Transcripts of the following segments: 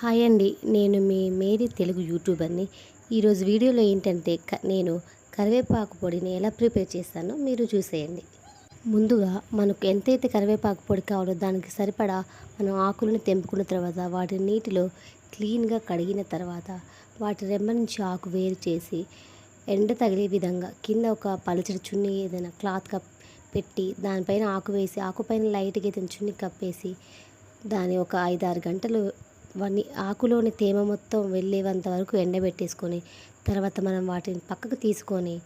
Hi అండి. నేను మీ Mary Telugu యూట్యూబర్ని. ఈరోజు వీడియోలో ఏంటంటే నేను కరివేపాకు పొడిని ఎలా ప్రిపేర్ చేస్తానో మీరు చూసేయండి. ముందుగా మనకు ఎంతైతే కరివేపాకు పొడి కావాలో దానికి సరిపడా మనం ఆకులను తెంపుకున్న తర్వాత వాటిని నీటిలో క్లీన్గా కడిగిన తర్వాత వాటి రెమ్మ నుంచి ఆకు వేరు చేసి ఎండ తగిలే విధంగా కింద ఒక పలుచడి చున్నీ ఏదైనా క్లాత్ కప్ పెట్టి దానిపైన ఆకు వేసి ఆకుపైన లైట్గా ఏదైనా చున్ని కప్పేసి దాని ఒక ఐదారు గంటలు వాటిని ఆకులోని తేమ మొత్తం వెళ్ళేంత వరకు ఎండబెట్టేసుకొని తర్వాత మనం వాటిని పక్కకు తీసుకొని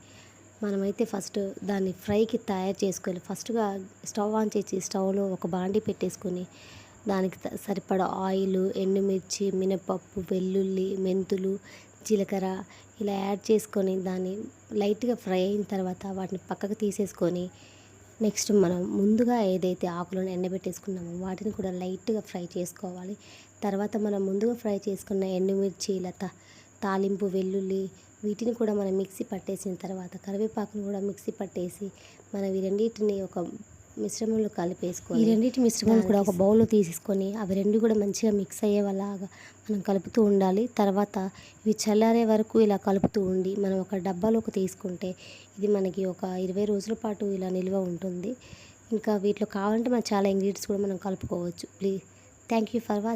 మనమైతే ఫస్ట్ దాన్ని ఫ్రైకి తయారు చేసుకోవాలి. ఫస్ట్గా స్టవ్ ఆన్ చేసి స్టవ్లో ఒక బాండి పెట్టేసుకొని దానికి త- సరిపడా ఆయిల్ ఎండుమిర్చి మినపప్పు వెల్లుల్లి మెంతులు జీలకర్ర ఇలా యాడ్ చేసుకొని దాన్ని లైట్గా ఫ్రై అయిన తర్వాత వాటిని పక్కకు తీసేసుకొని నెక్స్ట్ మనం ముందుగా ఏదైతే ఆకులను ఎండబెట్టేసుకున్నామో వాటిని కూడా లైట్గా ఫ్రై చేసుకోవాలి. తర్వాత మనం ముందుగా ఫ్రై చేసుకున్న ఎండుమిర్చి లత తాలింపు వెల్లుల్లి వీటిని కూడా మనం మిక్సీ పట్టేసిన తర్వాత కరివేపాకును కూడా మిక్సీ పట్టేసి మనం ఈ రెండింటిని ఒక మిశ్రమంలో కలిపేసుకోవాలి ఈ రెండింటి మిశ్రమం కూడా ఒక బౌల్లో తీసేసుకొని అవి రెండు కూడా మంచిగా మిక్స్ అయ్యేలాగా మనం కలుపుతూ ఉండాలి. తర్వాత ఇవి చల్లారే వరకు ఇలా కలుపుతూ ఉండి మనం ఒక డబ్బాలోకి తీసుకుంటే ఇది మనకి ఒక ఇరవై రోజుల పాటు ఇలా నిల్వ ఉంటుంది. ఇంకా వీటిలో కావాలంటే మనం చాలా ఇంగ్రీడియంట్స్ కూడా మనం కలుపుకోవచ్చు. Please. Thank you for watching